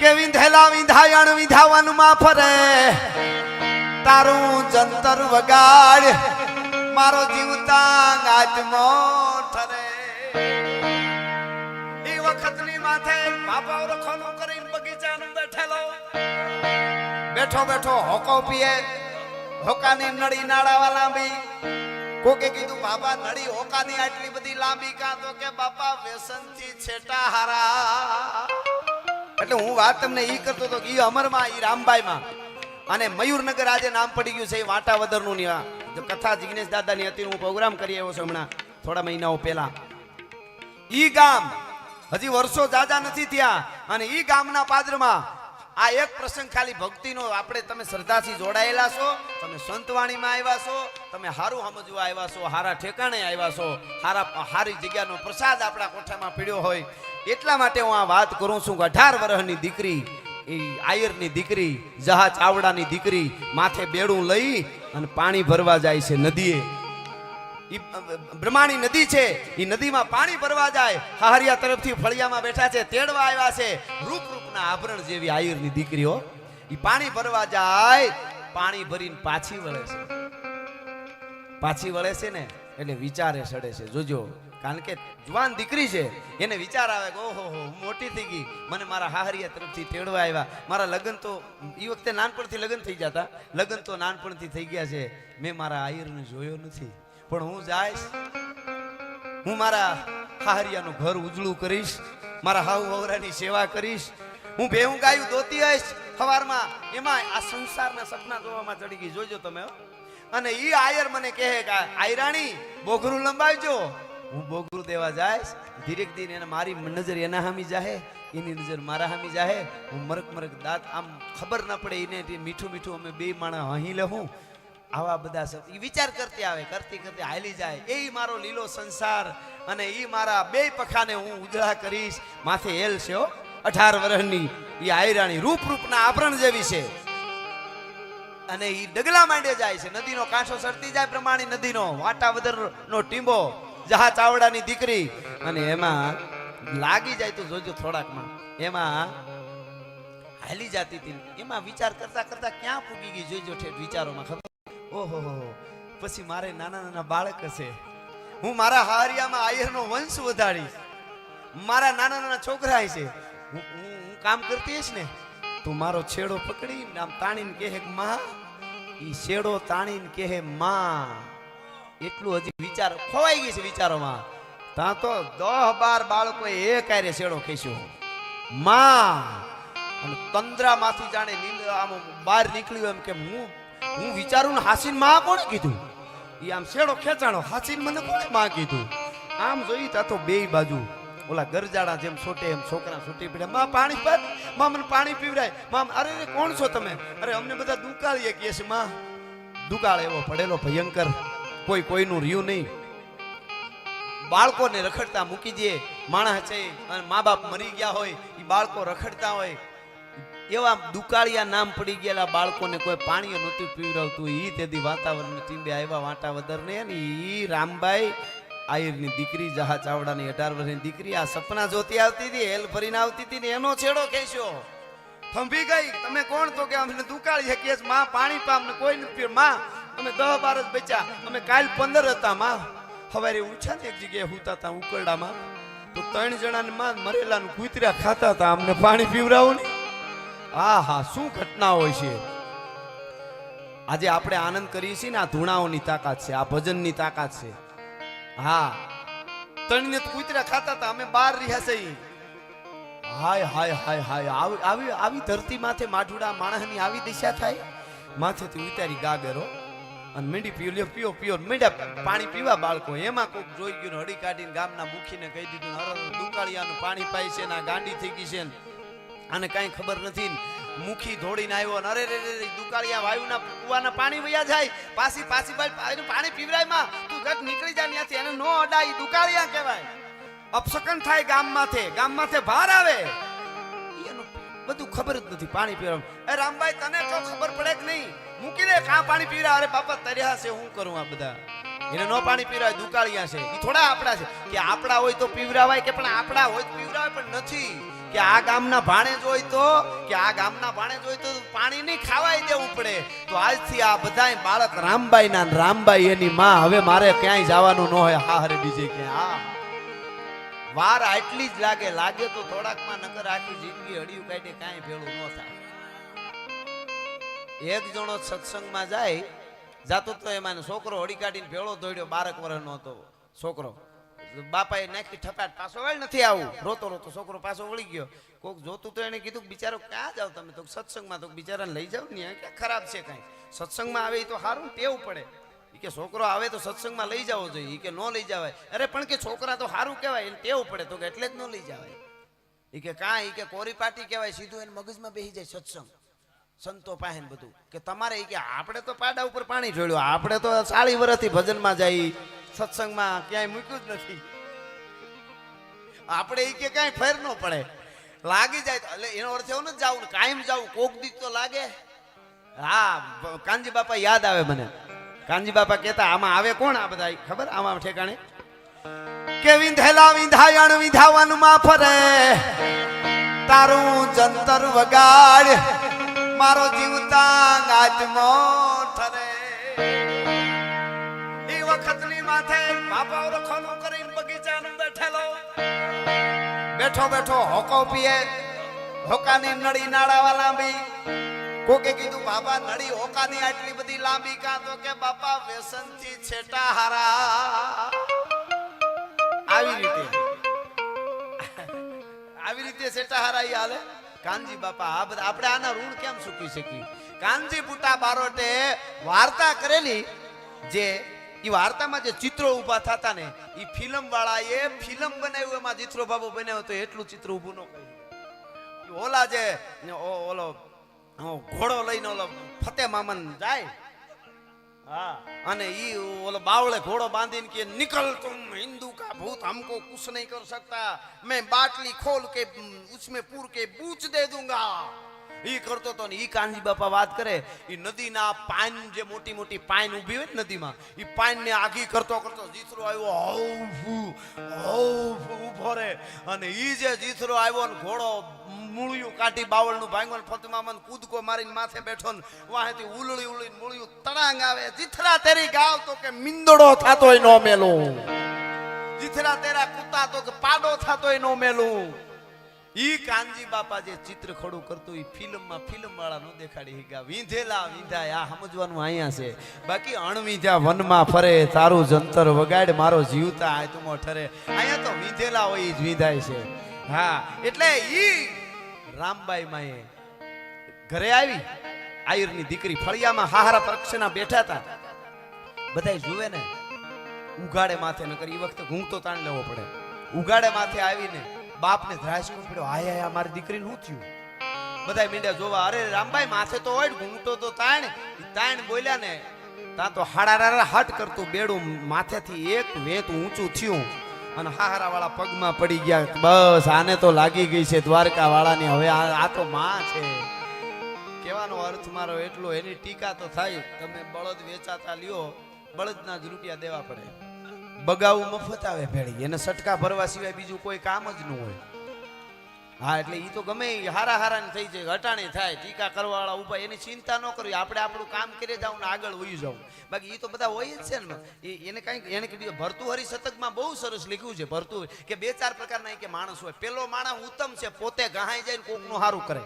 કે વિંધેલા વિંધાયણ વિધાવાનું માં ફરે તારું જંતર વગાડ, મારો જીવતા ગાજમો ઠરે એ વખતની માથે બાપા રખોનો કરીને બગીચાનું બેઠેલો બેઠો બેઠો હોકો પીએ, હોકાની નળી નાળાવા લાંબી. કોકે કીધું બાબા નળી હોકાની આટલી બધી લાંબી કાં તો કે બાપા, વ્યસનથી છેટા હારા. એટલે હું વાત તમને ઈ કરતો હતો કે ઈ અમરમાં, ઈ રામબાઈમાં. અને મયુરનગર આજે નામ પડી ગયું છે એ વાટાવદરનું ની કથા જિગ્નેશ દાદાની હતી હું પ્રોગ્રામ કરી આવ્યો છું હમણાં, થોડા મહિનાઓ પહેલા. ઈ ગામ, હજી વર્ષો જાજા નથી થયા, અને ઈ ગામના પાદરમાં આ એક પ્રસંગ ખાલી ભક્તિનો આપણે તમે શ્રદ્ધાથી જોડાયેલા છો, તમે સંતવાણીમાં આવ્યા છો, તમે હારું સમજવા આવ્યા છો, હારા ઠેકાણે આવ્યા છો, હારા હારી જગ્યાનો પ્રસાદ આપણા કોઠામાં પીડ્યો હોય. એટલા માટે હું આ વાત કરું છું કે અઢાર વર્ષની દીકરી, એ આયરની દીકરી, જહાજ ચાવડાની દીકરી, માથે બેડું લઈ અને પાણી ભરવા જાય છે નદીએ. બ્રહ્માણી નદી છે એ નદીમાં પાણી ભરવા જાય, હાહરિયા તરફથી ફળિયામાં બેઠા છે, તેડવા આવ્યા છે રૂપ રૂપના આભરણ જેવી આયુરની દીકરીઓ એ પાણી ભરવા જાય, પાણી ભરીને પાછી વળે છે. પાછી વળે છે ને, એટલે વિચારે સડે છે. જોજો, કારણ કે જુવાન દીકરી છે, એને વિચાર આવે કે ઓહો, હો મોટી થઈ ગઈ. મને મારા હાહરિયા તરફથી તેડવા આવ્યા. મારા લગ્ન તો એ વખતે નાનપણથી લગ્ન થઈ જતા. લગ્ન તો નાનપણથી થઈ ગયા છે. મેં મારા આયરને જોયો નથી. પણ હું જાઈશ, હું મારા હાહરિયાનું ઘર ઉજળું કરીશ, મારા હાઉ હવરાની સેવા કરીશ હું ભેહું ગાયું દોતી હઈશ સવારમાં. એમાં આ સંસારના સપના જોવામાં ચડી ગઈ. જોજો તમે અને ઈ આયર મને કહે કે, આયરાણી, બોઘરું લંબાવજો. હું બોઘરું દેવા જાઈશ. ધીરેક ધીરે એને મારી નજર એના હામી જાહે, એની નજર મારા હામી જાહે. હું મરક મરક દાંત, આમ ખબર ના પડે એને મીઠું મીઠું અમે બે માણા અહીં લેહું. આવા બધા શબ્દ વિચાર કરતી આવે, કરતી કરતી હાલી જાય. એ મારો લીલો સંસાર અને એ મારા બે પખાને હું ઉજળા કરીશ. માથે એલ છે હો. અઢાર વર્ષની એ આયરાણી રૂપ રૂપના આભરણ જેવી છે. અને એ ડગલા માંડે જાય છે. નદીનો કાંઠો સરતી જાય પ્રમાણે નદીનો વાટાવદર નો ટીંબો જહા ચાવડાની દીકરી. અને એમાં લાગી જાય તો જોજો થોડાકમાં. એમાં હાલી જાતી હતી. એમાં વિચાર કરતા કરતા ક્યાં પૂગી ગઈ જોઈજો ઠેઠ વિચારોમાં ખબર? ઓહો. પછી મારે નાના નાના બાળક હશે. હું મારા હારિયામાં આયરનો વંશ વધારીશ. મારા નાના નાના છોકરા છે હું હું કામ કરતી હશ ને, તું મારો છેડો પકડી આમ તાણીને કહે મા, ઈ છેડો તાણીને કહે, માં, એટલું હજી વિચાર ખોવાઈ ગઈ છે વિચારોમાં. ત્યાં તો દહ બાર બાળકો એ કાર્ય છેડો ખેંચ્યો. માં, અને તંદ્રામાંથી જાણે આમ બહાર નીકળ્યું એમ કે, હું હું વિચારું ને હાસીનમાં કોણ કીધું? એ આમ છેડો ખેંચાણો, હાસીન મને કોણે માં કીધું? આમ જોઈ તા તો બે બાજુ ઓલા ગરજાડા જેમ છોટે એમ છોકરા છૂટી પડ્યા. માં, પાણી પાતમાં, મને પાણી પીવડાય. માં, અરે અરે, કોણ છો તમે? અરે, અમને બધા દુકાળીએ કહે છે, માં. દુકાળ એવો પડેલો ભયંકર. કોઈ કોઈનું રહ્યું નહીં. બાળકોને રખડતા મૂકી દે. માણસ છે અને મા બાપ મરી ગયા હોય એ બાળકો રખડતા હોય. એવા દુકાળિયા નામ પડી ગયેલા બાળકોને કોઈ પાણી નહોતું પીવડાવતું. એ તેથી વાતાવરણ ટીંબે આવ્યા વાંટા ને ને એ રામબાઈ આયરની દીકરી જહા ચાવડાની અઢાર વર્ષની દીકરી આ સપના જોતી આવતી હતી, હેલ ભરીને આવતી હતી ને એનો છેડો ખેંચ્યો. થંભી ગઈ. તમે કોણ તો કે અમને દુકાળી છે? છીએ. માં પાણી પામ ને કોઈ નથી પીવું. માં, અમે દહ બાર જ બચ્યા. અમે કાલ પંદર હતા, માં. સવારે ને એક જગ્યાએ હુતા હતા ઉકરડામાં. તો ત્રણ જણાને માં મરેલા ને કૂતરા ખાતા હતા અમને પાણી પીવડાવો ને. હા હા શું ઘટના હોય છે? આજે આપણે આનંદ કરીએ છીએ ને આ ધૂણાઓની તાકાત છે, આ ભજનની તાકાત છે. હા. ત્રણને તો કૂતરા ખાતા હતા, અમે બાર રહ્યા છીએ હાય હાય હાય હાય. આવી આવી ધરતી માથે માઢુડા માણસની આવી દિશા થાય? માથેથી ઉતારી ગાગરો અને મીંડી પીઓ પીઓ પીઓ, મીંડા પાણી પીવા બાળકો. એમાં કોઈક જોઈ ગયું હળી કાઢીને ગામના મુખીને કહી દીધું અરે દુકાળિયાનું પાણી પાય છે ને ગાંડી થઈ ગઈ છે ને. આને કાંઈ ખબર નથી. મુખી ધોડીને આવ્યો અરે રે રે દુકાળિયા વાયુના કુવાના પાણી વયા જાય. પાછી પાછી ભાઈ પાણી પીવરાયમાં. તું ઘટ નીકળી જા ત્યાંથી એને નો અડાય દુકાળિયા કહેવાય. અપસકન થાય ગામમાંથી ગામમાંથી બહાર આવે. બધું ખબર જ નથી પાણી પીવા એ રામભાઈ, તને તો ખબર પડે કે નહીં. મૂકી દે કાં પાણી પીરા અરે બાપા, તર્યા છે, હું કરું આ બધા? એને નો પાણી પીવરાય દુકાળિયા છે. એ થોડા આપણા છે. કે આપણા હોય તો પીવરાવાય કે પણ આપણા હોય તો પીવરાવાય પણ નથી. કે આ ગામના ભાણે જોઈ તો, કે આ ગામના ભાણે જોઈ તો પાણી નહીં ખાવાય દેવું પડે તો આજથી આ બધાય બાળક રામબાઈ ના રામબાઈ એની માં. હવે મારે ક્યાંય જવાનું ન હોય. હા, હરે બીજે ક્યાં હા. વાર આટલી જ લાગે. લાગે તો થોડાકમાં નકર આખી જિંદગી હડિયું કાઢે, કાંઈ ભેળું ન થાય. એક જણો સત્સંગમાં જાય. જાતો તો એમાં છોકરો હળી કાઢીને ભેળો દોડ્યો. બારક વર્ષનો હતો. છોકરો. બાપાએ નાખી ઠપાટ પાછો વાળ નથી આવું. રોતો રોતો છોકરો પાછો વળી ગયો. કોક જોતું તો એને કીધું બિચારો ક્યાં જાવ તમે? તો સત્સંગમાં તો બિચારાને લઈ જાવ ને ક્યાં? ખરાબ છે કાંઈ. સત્સંગમાં આવે તો સારું ટેવ પડે. ઈ કે છોકરો આવે તો સત્સંગમાં લઈ જવો જોઈએ. ઈ કે ન લઈ જવાય. અરે પણ કે છોકરા તો સારું કહેવાય, એને ટેવું પડે તો કે એટલે જ ન લઈ જવાય. ઈ કે કાંઈ કે કોરી પાટી કહેવાય, સીધું એને મગજમાં બેસી જાય સત્સંગ. સંતો પાસે બધું, કે તમારે કે આપણે તો પાડા ઉપર પાણી ઢોળ્યું, આપણે તો સાડી વર્ષથી ભજનમાં જાય, સત્સંગમાં ક્યાંય મૂક્યું જ નથી. આપણે એ કે કાંઈ ફેર ન પડે. લાગી જાય એટલે એનો અર્થ એવો નથી જાવું કાયમ જાવું કોક દીક તો લાગે. હા કાનજી બાપા યાદ આવે મને. કાનજી બાપા કહેતા, આમાં આવે કોણ આ બધા? ખબર? આમાં ઠેકાણે. કે વિંધેલા વિંધાયણ વિંધાવનમાં ફરે તારું જંતર વગાડ. મારો જીવતા આત્મો ઠરે. એ વખતની માથે બાપા ઓળખોનું કરીને બગીચાનું બેઠેલો બેઠો બેઠો હોકો પીએ, હોકાની નળી નાળાવા લાંબી. કોકે કીધું બાપા નળી હોકાની આટલી બધી લાંબી કાં તો કે બાપા વ્યસનથી છેટા હારા. આવી રીતે. આવી રીતે છેટા હારા હાલે. કાનજી બાપા, આ બધા આપણે આના ઋણ કેમ ચૂકી શકીએ? કાનજી પુટા બારોટે વાર્તા કરેલી જે એ વાર્તામાં જે ચિત્રો ઊભા થતા ને એ ફિલ્મ વાળા એ ફિલ્મ બનાવ્યું, એમાં ચિત્રો બાબુ બનાવ્યો તો એટલું ચિત્ર ઊભું ન કર્યું. ઓલા જે ઓલો ઘોડો લઈને ઓલો ફતે મામન જાય અને ઈ ઓલો બાવળે ઘોડો બાંધીને કે નિકલ તુમ हिंदू का भूत हमको कुछ नहीं कर सकता मैं बाटली खोल के उसमें पूर के बूच दे दूंगा ઈ કરતો તો ને ઈ કાનજી બાપા વાત કરે, ઈ નદીના પાન જે મોટી મોટી પાન ઊભી હોય ને નદીમાં, ઈ પાન ને આગી કરતો કરતો જીથરો આવ્યો હૌ હૌ ફૂ ઊભો રે. અને ઈ જે જીથરો આવ્યો ને ઘોડો મૂળિયું કાઢી બાવળનું ભાંગો ને ફતમામન કૂદકો મારીને માથે બેઠો ને વાહેથી ઉલળી ઉલળી મૂળિયું તડાંગ આવે. જીથરા તેરી ગાવ તો કે મિંદડો થાતોય નો મેલું. જીથરા તેરા કૂતા તો કે પાડો થાતોય નો મેલું. ઈ કાનજી બાપા જે ચિત્ર ખડું કરતું ઈ ફિલ્મમાં ફિલ્મ વાળા નો દેખાડી હિગા વિંધેલા, વિંધાય, આ સમજવાનું અહીંયા છે. બાકી અણવિંધા વનમાં ફરે, તારું જંતર વગાડ, મારો જીવતા આયતુમો ઠરે. અહીંયા તો વિંધેલા હોય, ઈ જ વિંધાય છે. હા, એટલે ઈ રામબાઈ માએ ઘરે આવી, આયરની દીકરી ફળિયામાં હાહારા પક્ષના બેઠા હતા. બધાય જુએ ને ઉગાડે માથે ન કરી એ વખતે ઘૂંઘતો તાણ લેવો પડે. ઉગાડે માથે આવીને બાપને ધ્રાસકો આયા આયા મારી દીકરીને શું થયું? બધાય મીંડ્યા જોવા, અરે, રામભાઈ, માથે તો હોય ઘૂંઘતો તો તાણ. તાણ બોલ્યા ને, તા તો હાડા હટ કરતું બેડું માથેથી એક વેત ઊંચું થયું અને હાહારા વાળા પગમાં પડી ગયા. બસ, આને તો લાગી ગઈ છે દ્વારકા વાળાની હવે આ તો માં છે. કહેવાનો અર્થ મારો એટલો, એની ટીકા તો થાય. તમે બળદ વેચાતા લ્યો, બળદના જ રૂપિયા દેવા પડે. બગાવું મફત આવે ભેળી. એને સટકા ભરવા સિવાય બીજું કોઈ કામ જ ન હોય. હા, એટલે એ તો ગમે હારા હારા થઈ જાય હટાણી થાય, ટીકા કરવાવાળા ઊભા એની ચિંતા ન કરવી. આપણે આપણું કામ કરી જાવ ને આગળ વહી જાવ. બાકી એ તો બધા હોય જ છે ને. એને કઈ એને કીધું ભરતુહરી શતકમાં બહુ સરસ લખ્યું છે ભરતુ કે બે ચાર પ્રકારના કે માણસ હોય. પેલો માણસ ઉત્તમ છે, પોતે ગહાઈ જાય ને કોકનું સારું કરે.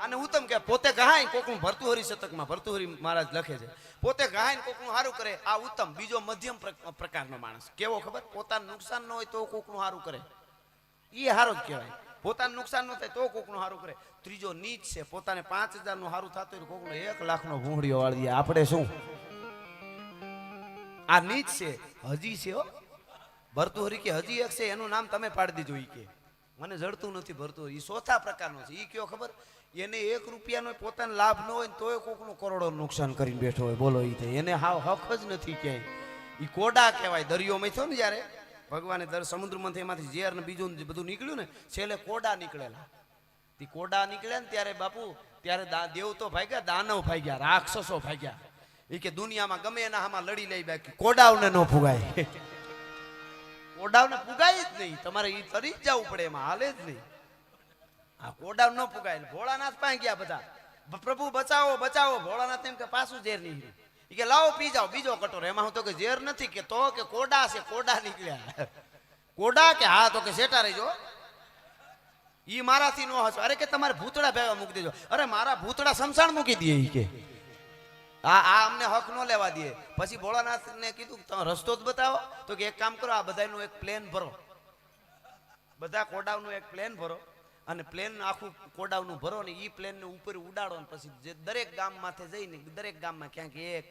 અને ઉત્તમ કે પોતે ગહાય કોકનું ભરતુહરી શતકમાં ભરતુહરી મહારાજ લખે છે. પોતે ગહાય કોકનું સારું કરે, આ ઉત્તમ, બીજો મધ્યમ પ્ર- પ્રકારનો માણસ. કેવો ખબર? પોતાનું નુકસાન ન હોય તો કોકનું સારું કરે. એ હારો જ કહેવાય. પોતાનું નુકસાન ન થાય તો કોકનું સારું કરે. ત્રીજો નીચ છે, પોતાને પાંચ હજારનું સારું થતું હોય કોકનું એક લાખ નો ભૂંગળીઓ વાળી આપણે શું? આ નીચ છે, હજી છે ભરતુહરી કે હજી એક છે, એનું નામ તમે પાડી દીધું એ કે. મને જડતું નથી ભરતું. એ ચોથા પ્રકારનો છે. એ કયો ખબર? એને એક રૂપિયાનો પોતાનો લાભ ન હોય ને તોય કોકનું કરોડો નુકસાન કરીને બેઠો હોય. બોલો એ તે એને હાવ હક જ નથી ક્યાંય. એ કોડા કહેવાય. દરિયોમાં થયો ને જ્યારે, ભગવાને દર સમુદ્રમાંથી એમાંથી ઝેર ને બીજું બધું નીકળ્યું ને, છેલ્લે કોડા નીકળેલા. તે કોડા નીકળ્યા ને ત્યારે બાપુ, ત્યારે દેવતો ભાગ્યા, દાનવ ભાગ્યા, રાક્ષસો ભાગ્યા. એ કે દુનિયામાં ગમે એના હામાં લડી લઈ બાકી. કોડાઓને ન ફુગાય કોડાવને પુગાય જ નહીં. તમારે એ તરી જ જવું પડે, એમાં હાલે જ નહીં. આ કોડાવ ન પુગાય. ભોળાનાથ પાસે ગયા બધા. પ્રભુ, બચાવો બચાવો. ભોળાનાથ એમ કે, પાછું ઝેર નીકળ્યું. એ કે, લાવો, પી જાઓ. બીજો કટોરો. એમાં હું તો કે, ઝેર નથી કે તો કે કોડા છે કોડા નીકળ્યા. કોડા કે, હા, તો કે શેટા રહેજો. ઈ મારાથી નો હસો અરે, કે તમારે ભૂતડા ભેગા મૂકી દેજો. અરે, મારા ભૂતડા સમસાણ મૂકી દે. કે આ આ અમને હક નો લેવા દે. પછી ભોળાનાથને કીધું કે તમે રસ્તો જ બતાવો. તો કે એક કામ કરો, આ બધાનું એક પ્લેન ભરો. બધા કોડાવનું એક પ્લેન ભરો અને પ્લેન આખું કોડાવનું ભરો ને ઈ પ્લેનને ઉપર ઉડાડો ને પછી જે દરેક ગામ માથે જઈને, દરેક ગામમાં ક્યાંક એક,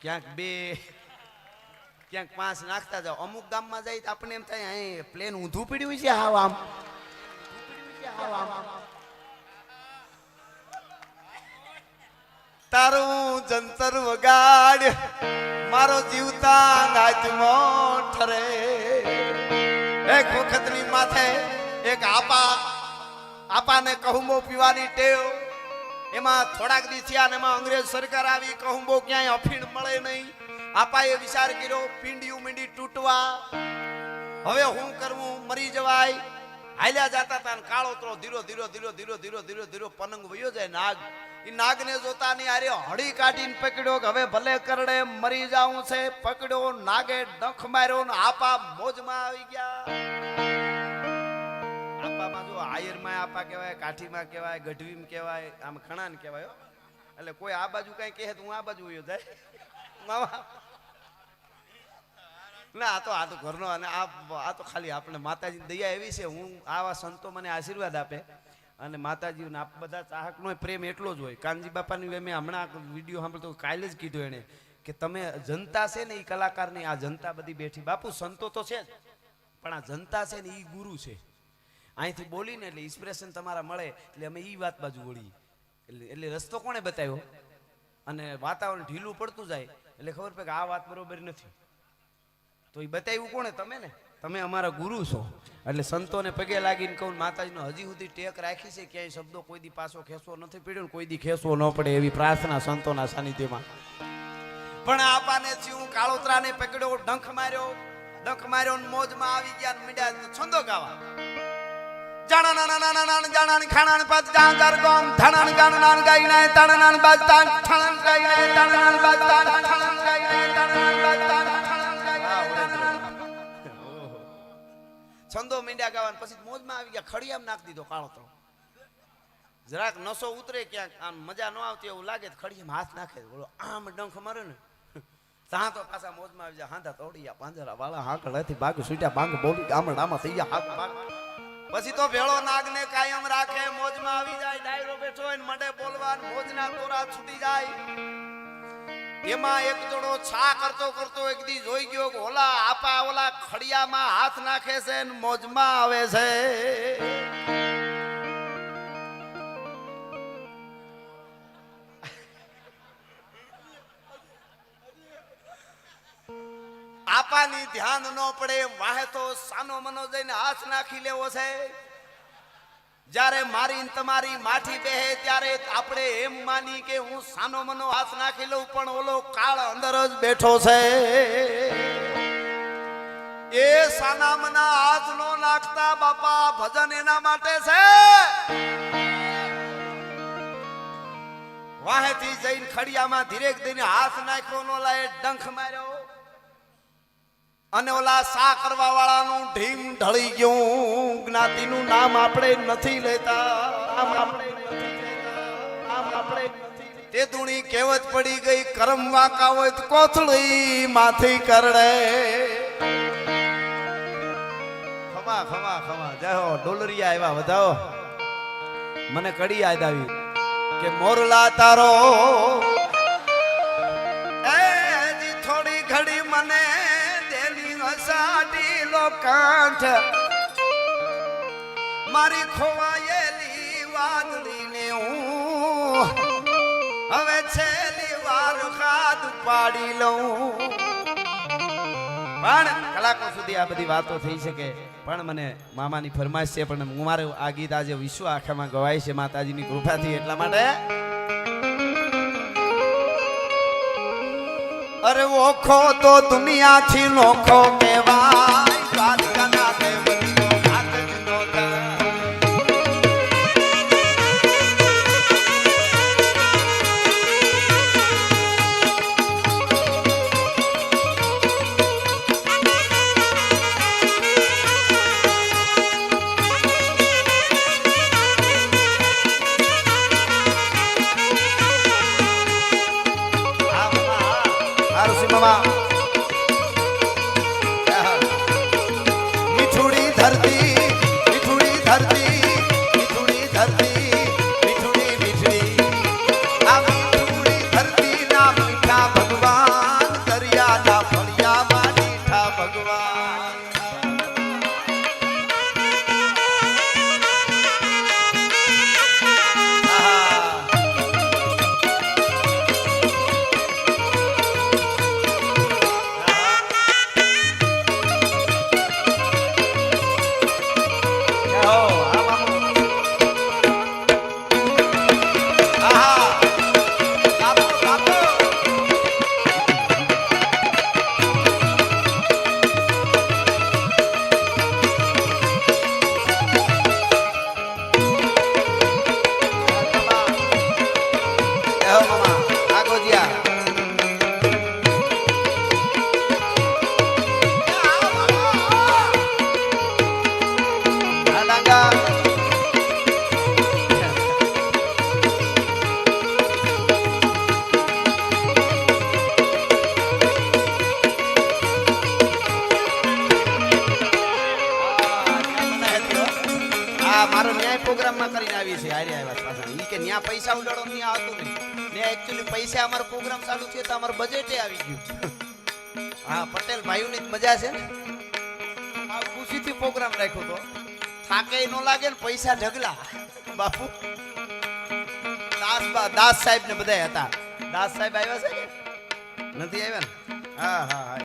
ક્યાંક બે, ક્યાંક પાંચ નાખતા જાઓ. અમુક ગામમાં જાય તો આપણે એમ થાય, અહીં પ્લેન ઊંધું પીડ્યું છે, હાવ આમ. તારું જંતર વગાડ, મારો જીવતા નાચમો ઠરે એક વખતની માથે એક આપા, આપાને કહુંબો પીવાની ટેવ. એમાં થોડાક દિવસ્યા થયા એમાં અંગ્રેજ સરકાર આવી, કહુંબો ક્યાંય અફીણ મળે નહીં. આપાએ વિચાર કર્યો, પીંડિયું મીંડી તૂટવા. હવે હું કરવું, મરી જવાય. હાલ્યા જતા હતા ને કાળો ત્રો ધીરો ધીરો ધીરો ધીરો ધીરો ધીરો ધીરો પનંગ વયો જાય નાગ. ઈ નાગને જોતા નહીં આરે હળી કાઢીને પકડ્યો કે હવે ભલે કરડે, મરી જાઉં છે. પકડ્યો, નાગે ડંખ માર્યો ને આપા મોજમાં આવી ગયા. આપામાં જો આયરમાં આપા કહેવાય, કાઠીમાં કહેવાય, ગઢવીમ કહેવાય, આમ ખણાને કહેવાય. એટલે કોઈ આ બાજુ કઈ કહે તો હું આ બાજુ વયો જાય. મામા ના, આ તો આ તો ઘરનો અને આ આ તો ખાલી આપણે માતાજી દયા એવી છે, હું આવા સંતો મને આશીર્વાદ આપે. અને માતાજી આપ બધા ચાહકનો પ્રેમ એટલો જ હોય. કાનજી બાપાની મેં હમણાં વીડિયો સાંભળતો કાલે જ કીધું એણે કે તમે જનતા છે ને એ કલાકારની, આ જનતા બધી બેઠી. બાપુ, સંતો તો છે જ, પણ આ જનતા છે ને એ ગુરુ છે. અહીંથી બોલીને એટલે ઇન્સ્પિરેશન તમારા મળે, એટલે અમે એ વાત બાજુ વળીએ. એટલે એટલે રસ્તો કોણે બતાવ્યો? અને વાતાવરણ ઢીલું પડતું જાય, એટલે ખબર પડે કે આ વાત બરોબર નથી. તો એ બતાવ્યું કોણે? તમે ને? તમે અમારા ગુરુ છો. એટલે સંતોને પગે લાગીને કહું માતાજીનો હજી સુધી ટેક રાખી છે, ક્યાંય શબ્દો કોઈ દી પાછો ખેંચવો નથી પડ્યો કોઈ દી ખેંચવો ન પડે એવી પ્રાર્થના સંતોના સાનિધ્યમાં. પણ આપાને થયું કાળોતરાને પકડ્યો, ડંખ માર્યો ડંખ માર્યો ને મોજમાં આવી ગયા મીડિયા છંદો ગાવા. જાણા નાના ના ના ના જાણા ખાણા પાત નાન ગાઈ ના નાન નાન નાન છંદો મીંડ્યા ગાવાને પછી મોજમાં આવી ગયા, ખડિયામ નાખી દીધો કાળો તો જરાક નસો ઉતરે ક્યાંક, આમ મજા ન આવતી એવું લાગે ખડિયામ હાથ નાખે. બોલો, આમ ડંખ મારે ને? ત્યાં તો પાછા મોજમાં આવી જાય હાંધા તોડિયા, પાંજરા વાળા હાંકડાથી બાગ છૂટ્યા બાંગ બોલી ગામડામાં થઈ ગયા, હાથ બાગ. પછી તો ભેળો નાગને કાયમ રાખે, મોજમાં આવી જાય, ડાયરો બેઠો હોય ને મડે બોલવા ને મોજના તોરા છૂટી જાય. એમાં એક જણો છા કરતો કરતો એક દી જોઈ ગયો ઓલા આપા ઓલા ખડિયામાં હાથ નાખે છે મોજમાં આવે છે. આપાની ધ્યાન ન પડે, વાહે તો સાનો મનો જઈને હાથ નાખી લેવો છે. જ્યારે મારી તમારી માઠી બેહે ત્યારે આપણે એમ માની કે હું સાનો મનો હાથ નાખી લઉં, પણ ઓલો કાળ અંદર જ બેઠો છે. એ સાના મના હાથ નો નાખતા બાપા ભજન એના માટે છે. વાહેથી જઈને ખડિયામાં ધીરેક ધીરે હાથ નાખ્યો, નો લાય ડંખ માર્યો. અને ઓલા સા કરવા વાળાનું ઢીમ ઢળી ગયું. જ્ઞાતિનું નામ આપણે નથી લેતા. નામ આપણે તે ધૂણી કહેવત પડી ગઈ, કરમ વાકા હોય તો કોથળી માથી કરડે. ખમા ખમા ખમા. જાઓ ડોલરિયા આવ્યા, વધાવો. મને કડી યાદ આવી કે મોરલા તારો કાંઠ. મારી ખોવાયેલી વાદળીને હું હવે છેલ્લી વાર ખાદ પાડી લઉં. પણ કલાકો સુધી આ બધી વાતો થઈ શકે. પણ મને મામાની ફરમાઈશ છે, પણ હું મારે આ ગીત આજે વિશ્વ આખામાં ગવાય છે માતાજીની કૃપાથી. એટલા માટે અરે ઓખો તો દુનિયાથી નોખો કહેવાય આવી છે, હારે આવ્યા પાછા. ઈ કે ન્યા પૈસા ઉડાડો, ન્યા આવતું નહીં. ને એકચ્યુઅલી પૈસા અમારો પ્રોગ્રામ ચાલુ છે તો અમારું બજેટે આવી ગયું. હા, પટેલ ભાઈઓની મજા છે ને? આ ખુશીથી પ્રોગ્રામ રાખ્યો તો. થાકે ન લાગે ને પૈસા ઢગલા. બાપુ. દાસ દાસ સાહેબ ને બધા હતા. દાસ સાહેબ આવ્યા છે નથી આવ્યા ને? હા હા.